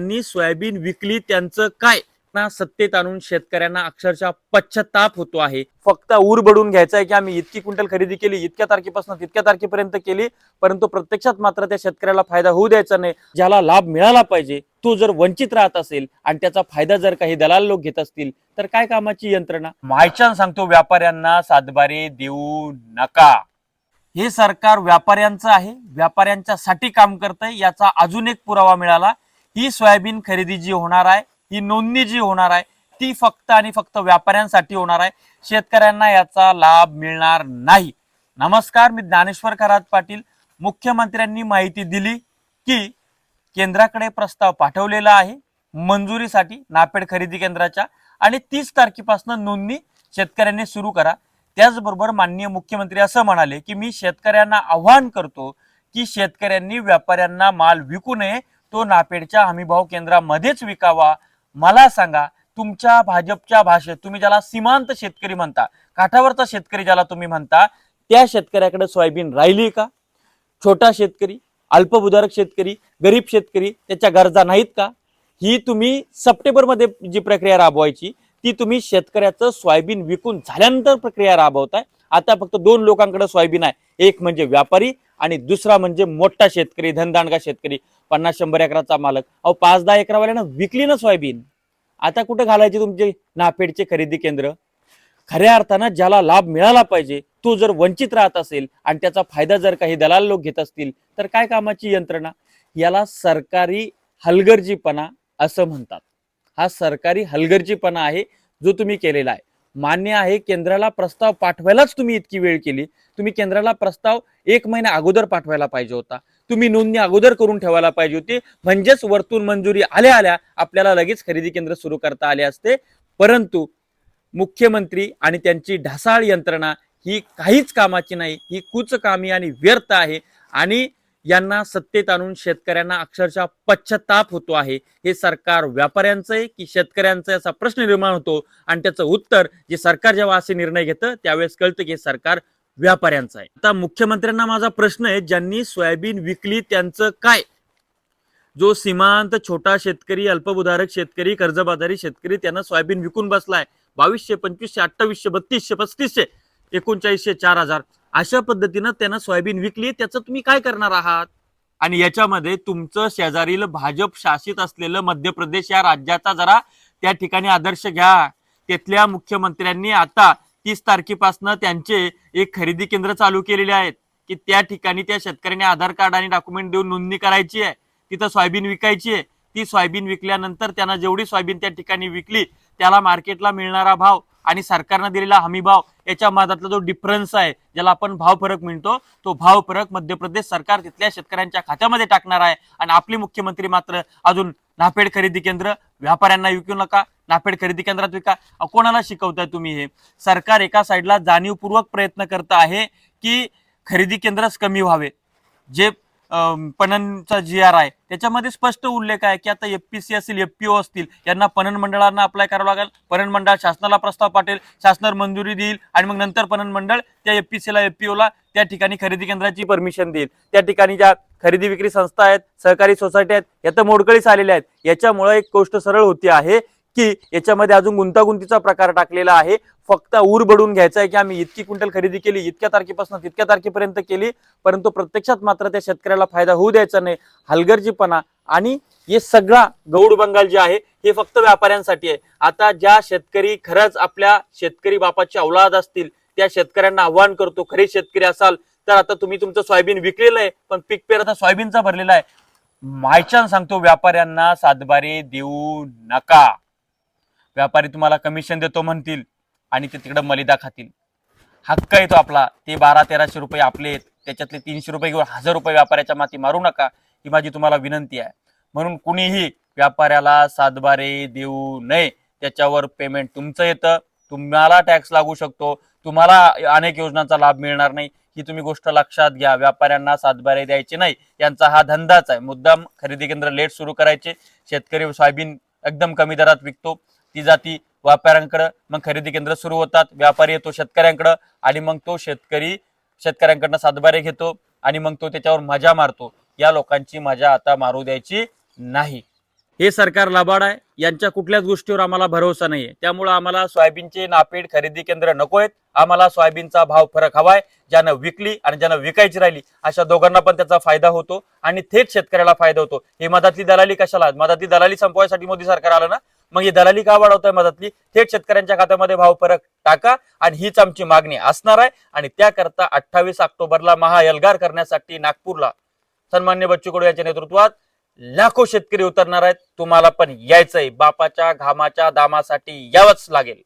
त्यांनी सोयाबीन विकली त्यांचं काय? ना सत्तेत आणून शेतकऱ्यांना अक्षरशः पश्चाताप होतो आहे. फक्त ऊर बडून घ्यायचा आहे की आम्ही इतकी क्विंटल खरेदी केली इतक्या तारखेपासून तितक्या तारखेपर्यंत केली परंतु प्रत्यक्षात मात्र त्या शेतकऱ्याला फायदा होऊ द्यायचा नाही. ज्याला लाभ मिळाला पाहिजे तो जर वंचित राहत असेल आणि त्याचा फायदा जर काही दलाल लोक घेत असतील तर काय कामाची यंत्रणा? मायच्यान सांगतो व्यापाऱ्यांना सातबारे देऊ नका. हे सरकार व्यापाऱ्यांचं आहे. व्यापाऱ्यांच्यासाठी काम करतंय याचा अजून एक पुरावा मिळाला. ही सोयाबीन खरेदी जी होणार आहे ही नोंदणी जी होणार आहे ती फक्त आणि फक्त व्यापाऱ्यांसाठी होणार आहे. शेतकऱ्यांना याचा लाभ मिळणार नाही. नमस्कार मी ज्ञानेश्वर खरात पाटील. मुख्यमंत्र्यांनी माहिती दिली की केंद्राकडे प्रस्ताव पाठवलेला आहे मंजुरीसाठी नापेड खरेदी केंद्राच्या आणि तीस तारखेपासून नोंदणी शेतकऱ्यांनी सुरू करा. त्याचबरोबर माननीय मुख्यमंत्री असं म्हणाले की मी शेतकऱ्यांना आव्हान करतो की शेतकऱ्यांनी व्यापाऱ्यांना माल विकू नये तो नापेडच्या हमीभाव केंद्रामध्येच विकावा. मला सांगा तुमच्या भाजपच्या भाषेत तुम्ही ज्याला सीमांत शेतकरी म्हणता काठावरचा शेतकरी ज्याला तुम्ही म्हणता त्या शेतकऱ्याकडे सोयाबीन राहिली का? छोटा शेतकरी अल्पभूधारक शेतकरी गरीब शेतकरी त्याच्या गरजा नाहीत का? ही तुम्ही सप्टेंबरमध्ये जी प्रक्रिया राबवायची ती तुम्ही शेतकऱ्याचं सोयाबीन विकून झाल्यानंतर प्रक्रिया राबवताय. आता फक्त दोन लोकांकडे सोयाबीन आहे. एक म्हणजे व्यापारी आणि दुसरा म्हणजे मोठा शेतकरी धनदांडगा शेतकरी पन्नास शंभर एकराचा मालक. अहो पाच दहा एकरावाल्यानं विकली ना सोयाबीन. आता कुठं घालायचे तुमचे नापेडचे खरेदी केंद्र? खऱ्या अर्थानं ज्याला लाभ मिळाला पाहिजे तो जर वंचित राहत असेल आणि त्याचा फायदा जर काही दलाल लोक घेत असतील तर काय कामाची यंत्रणा? याला सरकारी हलगर्जीपणा असं म्हणतात. हा सरकारी हलगर्जीपणा आहे जो तुम्ही केलेला आहे. मान्य आहे केंद्राला प्रस्ताव पाठवायलाच तुम्ही इतकी वेळ केली. तुम्ही केंद्राला प्रस्ताव एक महिना अगोदर पाठवायला पाहिजे होता. तुम्ही नोंदणी अगोदर करून ठेवायला पाहिजे होती. म्हणजेच वरतून मंजुरी आल्या आल्या आपल्याला लगेच खरेदी केंद्र सुरू करता आले असते. परंतु मुख्यमंत्री आणि त्यांची ढासाळ यंत्रणा ही काहीच कामाची नाही. ही कुचकामी आणि व्यर्थ आहे. आणि यांना सत्तेत आणून शेतकऱ्यांना अक्षरशः पश्चाताप होतो आहे. हे सरकार व्यापाऱ्यांचं आहे की शेतकऱ्यांचं आहे असा प्रश्न निर्माण होतो? आणि त्याचं उत्तर जे सरकार जेव्हा असे निर्णय घेतं त्यावेळेस कळतं की हे सरकार व्यापाऱ्यांचं आहे आता मुख्यमंत्र्यांना माझा प्रश्न आहे ज्यांनी सोयाबीन विकली त्यांचं काय? जो सीमांत छोटा शेतकरी अल्पभूधारक शेतकरी कर्जबाजारी शेतकरी त्यांना सोयाबीन विकून बसलाय. बावीसशे पंचवीसशे अठ्ठावीसशे बत्तीसशे पस्तीसशे एकोणचाळीसशे चार हजार. अशा पद्धतीनं त्यानं सोयाबीन विकली त्याचं तुम्ही काय करणार आहात? आणि याच्यामध्ये तुमचं शेजारील भाजप शासित असलेलं मध्य प्रदेश या राज्याचा जरा त्या ठिकाणी आदर्श घ्या. तिथल्या मुख्यमंत्र्यांनी आता तीस तारखेपासून त्यांचे एक खरेदी केंद्र चालू केलेले आहेत की त्या ठिकाणी त्या शेतकऱ्याने आधार कार्ड आणि डॉक्युमेंट देऊन नोंदणी करायची आहे. तिथं सोयाबीन विकायची आहे. ती सोयाबीन विकल्यानंतर त्यांना जेवढी सोयाबीन त्या ठिकाणी विकली त्याला मार्केटला मिळणारा भाव आणि सरकारनं दिलेला हमी भाव याच्या मधातला जो डिफरन्स आहे ज्याला आपण भाव फरक म्हणतो तो भाव फरक मध्य प्रदेश सरकार तिथल्या शेतकऱ्यांच्या खात्यामध्ये टाकणार आहे. आणि आपले मुख्यमंत्री मात्र अजून नाफेड खरेदी केंद्र व्यापाऱ्यांना विकू नका नाफेड खरेदी केंद्रात विका. कोणाला शिकवताय तुम्ही हे? सरकार एका साईडला जाणीवपूर्वक प्रयत्न करत आहे की खरेदी केंद्रच कमी व्हावे. जे पणनचा जी आर आहे. त्याच्यामध्ये स्पष्ट उल्लेख आहे की आता एफपीसी असतील एफपीओ असतील यांना पणन मंडळांना अप्लाय करावं लागेल. पणन मंडळ शासनाला प्रस्ताव पाठवेल शासनावर मंजुरी देईल आणि मग नंतर पणन मंडळ त्या एफपीसीला एफपीओला त्या ठिकाणी खरेदी केंद्राची परमिशन देईल. त्या ठिकाणी ज्या खरेदी विक्री संस्था आहेत सहकारी सोसायटी आहेत या तर मोडकळीस आलेल्या आहेत. याच्यामुळे एक गोष्ट सरळ होती आहे की याच्यामध्ये अजून गुंतागुंतीचा प्रकार टाकलेला आहे. फक्त ऊर बडून घ्यायचा आहे की आम्ही इतकी क्विंटल खरेदी केली इतक्या तारखेपासून तितक्या तारखेपर्यंत केली परंतु प्रत्यक्षात मात्र त्या शेतकऱ्याला फायदा होऊ द्यायचा नाही. हलगर्जीपणा आणि हे सगळा गौड बंगाल जे आहे हे फक्त व्यापाऱ्यांसाठी आहे. आता ज्या शेतकरी खरंच आपल्या शेतकरी बापाची औलाद असतील त्या शेतकऱ्यांना आव्हान करतो खरे शेतकरी असाल तर आता तुम्ही तुमचं सोयाबीन विकलेलं आहे पण पीक पेर आता सोयाबीनचा भरलेला आहे. मायच्यान सांगतो व्यापाऱ्यांना सातबारे देऊ नका. व्यापारी तुम्हाला कमिशन देतो म्हणतील आणि ते तिकडं मलिदा खातील. हक्क येतो आपला. ते बारा तेराशे रुपये आपले आहेत. त्याच्यातले तीनशे रुपये किंवा हजार रुपये व्यापाऱ्याच्या माती मारू नका. ही माझी तुम्हाला विनंती आहे. म्हणून कुणीही व्यापाऱ्याला सातबारे देऊ नये. त्याच्यावर पेमेंट तुमचं येतं. तुम्हाला टॅक्स लागू शकतो. तुम्हाला अनेक योजनांचा लाभ मिळणार नाही. ही तुम्ही गोष्ट लक्षात घ्या. व्यापाऱ्यांना सातबारे द्यायचे नाही. यांचा हा धंदाच आहे. मुद्दाम खरेदी केंद्र लेट सुरू करायचे. शेतकरी सोयाबीन एकदम कमी दरात विकतो. ती जाती व्यापाऱ्यांकडं. मग खरेदी केंद्र सुरू होतात. व्यापारी येतो शेतकऱ्यांकडं आणि मग तो शेतकरी शेतकऱ्यांकडनं सातबारे घेतो आणि मग तो त्याच्यावर मजा मारतो. या लोकांची मजा आता मारू द्यायची नाही. हे सरकार लबाड आहे. यांच्या कुठल्याच गोष्टीवर आम्हाला भरोसा नाहीये. त्यामुळे आम्हाला सोयाबीनचे नापेड खरेदी केंद्र नको आहेत. आम्हाला सोयाबीनचा भाव फरक हवाय. ज्यानं विकली आणि ज्यानं विकायची राहिली अशा दोघांना पण त्याचा फायदा होतो आणि थेट शेतकऱ्याला फायदा होतो. हे मधातली दलाली कशाला? मधातली दलाली संपवायसाठी मोदी सरकार आलं ना? मग ही दलाली का वाढवताय मधातली थेट शेतकऱ्यांच्या खात्यामध्ये भाव फरक टाका आणि हीच आमची मागणी असणार आहे. आणि त्याकरता अठ्ठावीस ऑक्टोबरला महाएल्गार करण्यासाठी नागपूरला सन्मान्य बच्चू कडू यांच्या नेतृत्वात लाखो शेतकरी उतरणार आहेत. तुम्हाला पण यायचंय. बापाच्या घामाच्या दामासाठी यावंच लागेल.